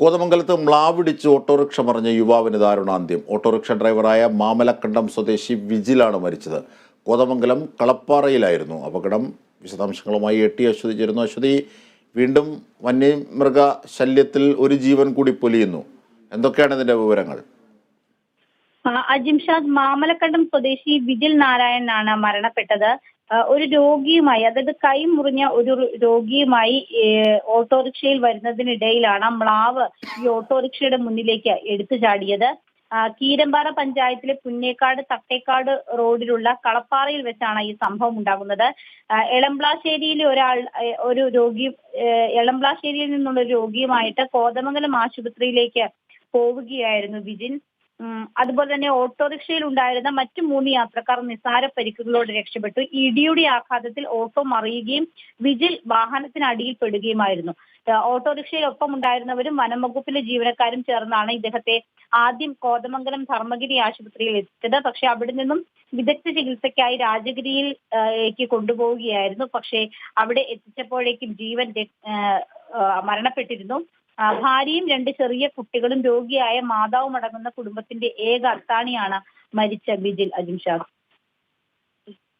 കോതമംഗലത്ത് മ്ലാവിടിച്ച് ഓട്ടോറിക്ഷ മറിഞ്ഞ യുവാവിന് ദാരുണാന്ത്യം. ഓട്ടോറിക്ഷ ഡ്രൈവറായ മാമലക്കണ്ടം സ്വദേശി വിജിലാണ് മരിച്ചത്. കോതമംഗലം കളപ്പാറയിലായിരുന്നു. അപകടം വിശദാംശങ്ങളുമായി എട്ടി അശ്വതി ചേരുന്നു. അശ്വതി വീണ്ടും വന്യമൃഗ ശല്യത്തിൽ ഒരു ജീവൻ കൂടി പൊലിയുന്നു. എന്തൊക്കെയാണ് ഇതിന്റെ വിവരങ്ങൾ? അജിംഷാദ് മാമലക്കണ്ടം സ്വദേശി വിജിൽ നാരായണനാണ് മരണപ്പെട്ടത്. ഒരു രോഗിയുമായി അതായത് കൈ മുറിഞ്ഞ ഒരു രോഗിയുമായി ഓട്ടോറിക്ഷയിൽ വരുന്നതിനിടയിലാണ് മ്ലാവ് ഈ ഓട്ടോറിക്ഷയുടെ മുന്നിലേക്ക് എടുത്തു ചാടിയത്. കീരമ്പാറ പഞ്ചായത്തിലെ പുന്നേക്കാട് തട്ടേക്കാട് റോഡിലുള്ള കളപ്പാറയിൽ വെച്ചാണ് ഈ സംഭവം ഉണ്ടാകുന്നത്. എളംപ്ലാശ്ശേരിയിലെ ഒരാൾ ഒരു രോഗി എളംപ്ലാശ്ശേരിയിൽ നിന്നുള്ള രോഗിയുമായിട്ട് കോതമംഗലം ആശുപത്രിയിലേക്ക് പോവുകയായിരുന്നു വിജിൻ. അതുപോലെ തന്നെ ഓട്ടോറിക്ഷയിൽ ഉണ്ടായിരുന്ന മറ്റു മൂന്ന് യാത്രക്കാർ നിസ്സാര പരിക്കുകളോട് രക്ഷപ്പെട്ടു. ഇടിയുടെ ആഘാതത്തിൽ ഓട്ടോ മറിയുകയും വിജിൽ വാഹനത്തിനടിയിൽ പെടുകയുമായിരുന്നു. ഓട്ടോറിക്ഷയിൽ ഒപ്പം ഉണ്ടായിരുന്നവരും വനം വകുപ്പിലെ ജീവനക്കാരും ചേർന്നാണ് ഇദ്ദേഹത്തെ ആദ്യം കോതമംഗലം ധർമ്മഗിരി ആശുപത്രിയിൽ എത്തിച്ചത്. പക്ഷെ അവിടെ നിന്നും വിദഗ്ധ ചികിത്സയ്ക്കായി രാജഗിരിയിൽ ഏക്ക് കൊണ്ടുപോവുകയായിരുന്നു. പക്ഷേ അവിടെ എത്തിച്ചപ്പോഴേക്കും ജീവൻ മരണപ്പെട്ടിരുന്നു. ഭാര്യയും രണ്ട് ചെറിയ കുട്ടികളും രോഗിയായ മാതാവും അടങ്ങുന്ന കുടുംബത്തിന്റെ ഏക അത്താണിയാണ് മരിച്ച ബിജിൽ അജിംഷാദ്